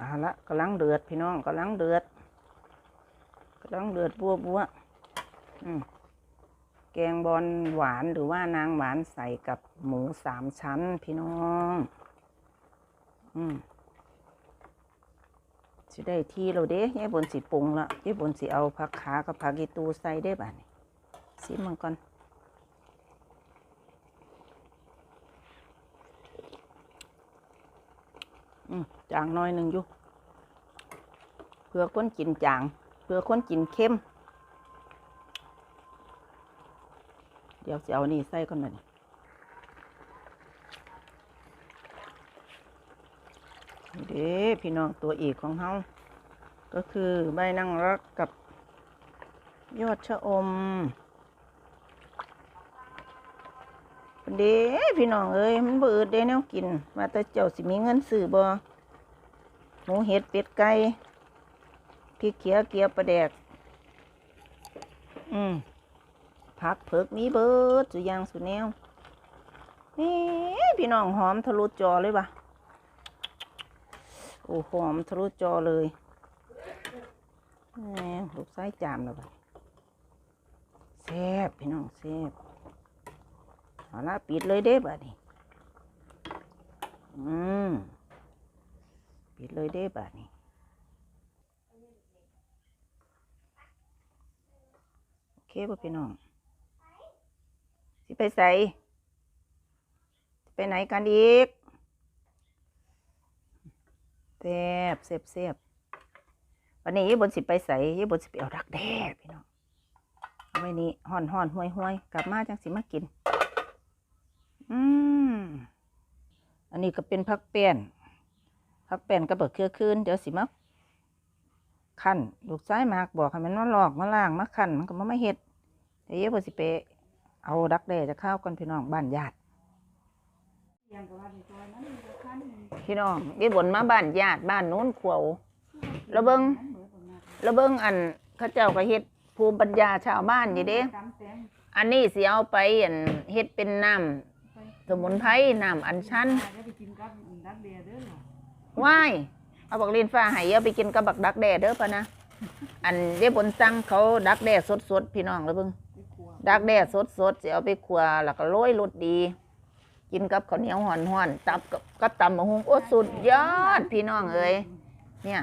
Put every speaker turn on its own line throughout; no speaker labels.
เอาละกำลังเดือดพี่น้องกำลังเดือดกำลังเดือดบัวบัวอืมแกงบอลหวานหรือว่านางหวานใส่กับหมูสามชั้นพี่น้องอืมสิได้ที่เราเด้ยายบนสิปรุงละยายบนสิเอาผักขากับผักอีตูใส่ได้บ่านี่ซิมันก่อน อืม จางน้อยหนึ่งอยู่เพื่อคนกินจาง เพื่อคนกินเข้ม เดี๋ยวจะเอานี่ใส่ก่อนหน่อยเด้พี่น้องตัวเอกของเฮาก็คือใบนางรักกับยอดชะอมเด้พี่น้องเอ้ยมันเบิดเด้แนวกินว่าแต่เจ้าสิมีเงินซื้อบ่ มูเห็ดเป็ดไก่พริกเขียวเกี๊ยวปลาแดก อืมผักเผือกมีเบิดสุยางสุแนวนี่พี่น้องหอมทะลุจอเลยปะโอ้หอมทะลุจอเลยแหมลูกไส้จามแล้วปะแซ่บพี่น้องแซ่บเอาละปิดเลยเด้บัดนี้อืม ปิดเลยเด้บัดนี้โอเคป่พี่น้องสิไปใส่ไปไหนกันอีกเสียบเสียบเสียบวันนี้ยี่บนสิไปใส่ยี่บนสิไปเอาดักแด้พี่น้องเอาไว้นี่ห่อนห่อนห่วยห่วยกลับมาจังสิมากิน อืมอันนี้ก็เป็นผักแป้น ผักแป้นก็เบิกเครือคืนเดี๋ยวสิมาขั้นลูกซ้ายมากบอกให้มันมาลอกมาล่างมาขั้นมันก็มาไม่เฮ็ดเดี๋ยวเยอสิไปเอาดักแด้จะเข้าวกันพี่น้องบ้านญาติพี่น้องเดี๋ยวบนมาบ้านญาติบ้านโน้นขวาวแล้วเบิงแล้วเบิงอันข้าเจ้าก็เฮ็ดภูมิปัญญาชาวบ้านอยู่เด้ อันนี้สิเอาไปอันเฮ็ดเป็นน้ำสมุนไพรน้ำอัญชัน ว้ายเอาบักลีนฟ้าให้เอาไปกินกับบักดักแด้เด้อปะนะอันเดี๋ยวบนสั่งเขาดักแด้สดๆพี่น้องแล้วเบิงดักแด้สดสดๆสิเอาไปขัวแล้วก็โรยรสดี กินกับข้าวเหนียวห่อนห่อนๆตับกับกับตำมะฮุงโอ้สุดยอดพี่น้องเอ้ยเนี่ย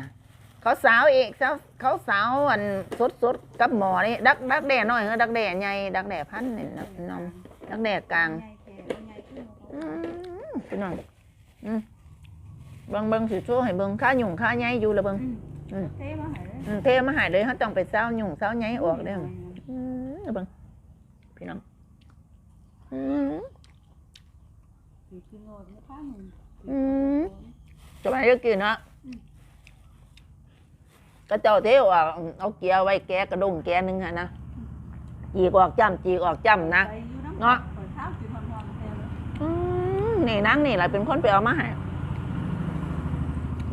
เขาสาวเอกสาวเขาสาวอันสดสดๆกับหมอนี่ดักดักแด้น้อยเออดักแด้ใหญ่ดักแด้พันธุ์นี่น้ำน้ำดักแด้กลางอืมพี่น้องอืม เบิ่งเบิ่งสิโชว์ให้เบิ่งค่าหยุ่งค่าใหญ่อยู่ละเบิ่งอืมเทมาใหายเลยเขาต้องไปเศร้าหยุ่งเศร้าใหญ่ออกเด้ออืมละเบิ่งพี่น้องอืมอืมจะไปจะกินเนาะก็เจ้าเทวอะเอาเกียร์ไว้แกะกระดงแกะหนึงอะนะจีกออกจ้ำจีกออกจ้ำนะเนาะอืมนี่นั่งนี่แหละเป็นคนไปเอามาให้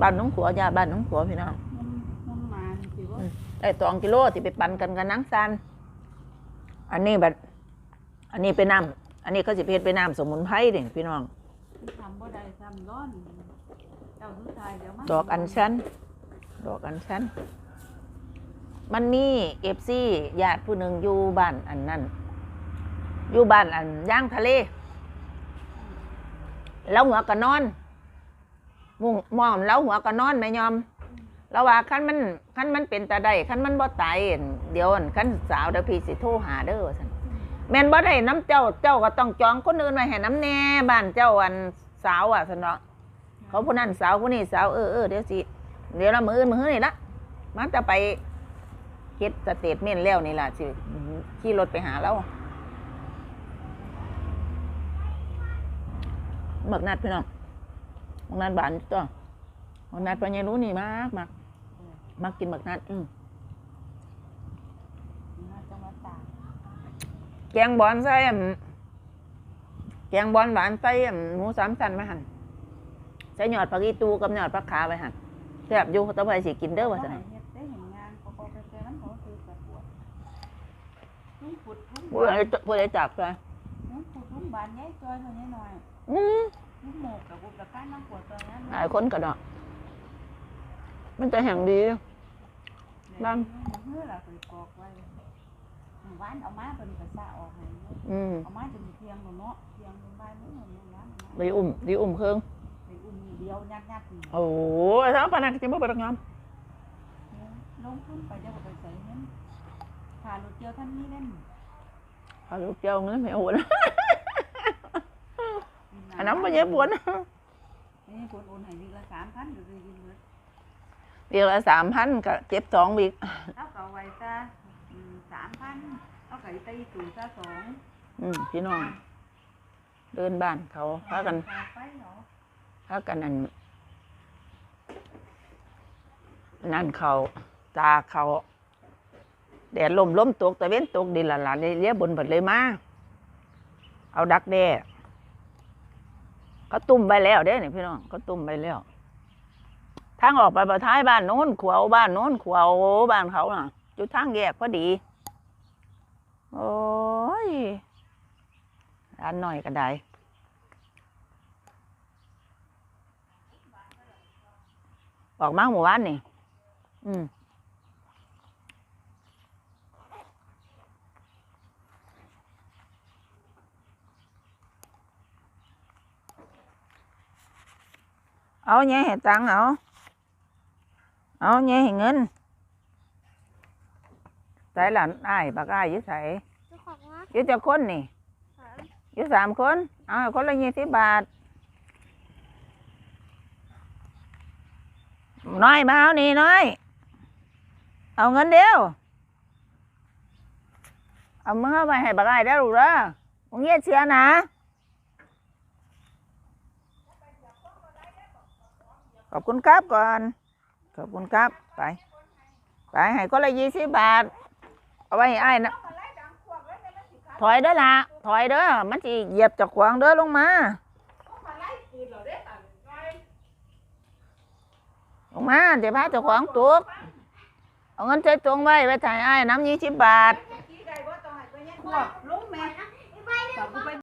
บ้านน้องขัวยาบ้านน้องขัวพี่น้องไอ้สองกิโลที่ไปปั่นกันกับนังซันอันนี้แบบอันนี้เป็นน้ำอันนี้เขาสิเพชรเป็นน้ำสมุนไพรเด่พี่น้อง
ทำบ่ได้ทำร้อนเจ้าสุดท้ายเดี๋ยวมัน
ดอกอัญชันดอกอัญชันมันมีเอฟซีญาติผู้หนึ่งอยู่บ้านอันนั้นอยู่บ้านอันย่างทะเล แล้วหัวก็นอน มุงมอมแล้วหัวก็นอนไม่ยอมแล้วว่าคันมันคันมันเป็นตาได้คันมันบ่ตายเดี๋ยวอั่นสาวเดี๋ยวพี่สิโทรหาเด้อว่าซั่นแม่นบ่ได้น้ำเจ้าเจ้าก็ต้องจองคนอื่นไว้ให้น้ำแน่บ้านเจ้าอันสาวอะซั่นเนาะเขาผู้นั้นสาวผู้นี้สาวเออเออเดี๋ยวสิเดี๋ยวละมืออื่นมือนี่ละมันจะไปเฮ็ดสเตทเมนต์แล้วนี่ล่ะสิขี่รถไปหาเราหมักนัดพี่น้อง หมักนัดบานจ้ะหมักนัดปัญญารู้นี่มากมากมักกินหมักนัด อืม
น่าจะมาตาก
แกงบอลใส่อั่นแกงบอลหวานใส่อั่นหมูสามชั้นไหมหันใส่หยอดผักอีตูกับหยอดผักขาไปหันแซ่บอยู่แต้องไปสิกินเด้อว่า
ว่า
ซั่น
เฮ็ดได้เห็นงานพอพอไปแต่มันเขาคือกระปวดทุ่งขุดทุ่ง
ผู้ใดผู้ใดจับไป
ทุ่งขุดทุ่งบานใหญ่จอยตัวนี้หน่อย
อืม
ทุ่ง หมกกับบุบตะก้านน้ำปวดตัวนั้น
หลายคนก็เนาะมันจะแห่งดีนั่น
เมื่อเราไปกอกไว้หมู่บ้านเอามาเป็นกระซะออกให้เนาะ
อืม
เอามาจนเที่ยงแล้วเนาะเที่ยงเป็นบ่ายมื้อหนึ่งวัน
ดีอุ่มดีอุ่มเครื่อง
ไปอุ่นเดียวยัดๆนี่
โอ้ยทั้งปานักจิบ่เปิดงาม
ลงทุนไปเดี๋ยวก็ไปใส่เงินค่ารถเกี่ยวท่านนี้เล่น
เอาลูกเจ้าเงินไม่โอน อันนั้นบ่เย็บปวด
นี่คนโอนให้วีละ3,000หรือวีเบิด
เดียวละสามพันก็เจ็บสองวิก
เอาก็เอาไว้ซะอืม3,000เอาก็อีตีตู่ซะสอง
อืมพี่น้อง เดินบ้านเขาพากัน
ค่าไฟเนาะ
พากันนั่นนั่นเขาตาเขาแดดลมลมตกตะเว้นตกดินละละเลี้ยบนบัดเลยมา เอาดักแด้ เขาตุ่มไปแล้วเด้นี่พี่น้องเขาตุ่มไปแล้วทางออกไปประท้ายบ้านโน้นขวาวบ้านโน้นขวาวบ้านเขาน่ะอยู่ทางแยกพอดี โอ้ยร้านหน่อยก็ได้ออกมาหมู่บ้านนี่ อืม เอาแง่ให้ตังค์เอา เอาแง่ให้เงินใส่หลานอ้ายบักอ้ายอยิ่ใส่
เจ้าของว่า
อยิ่จะคนนี่
สาม
อ ยิ่สามคนเอาให้คนละยี่สิบบาทน้อยมาเอานี่น้อยเอาเงินเดียวเอามือไปให้บักอ้ายได้อลูกเด้อมึงเงียเชียนะ ขอบคุณครับก่อน ขอบคุณครับ ไป ไปให้คนละยี่สิบบาท เอาไว้ให้อ้ายนะ ถอยเด้อละถอยเด้อ มันสิเหยียบจากขวางเด้อลงมา ลงมาเดี๋ยวพาเจ้าของตุกเอาเงินใส่ตรงไว้ไว้ถ่ายอ้ายน้ำยี่สิบบาท
ขวบลุงแม่
ไป
แต่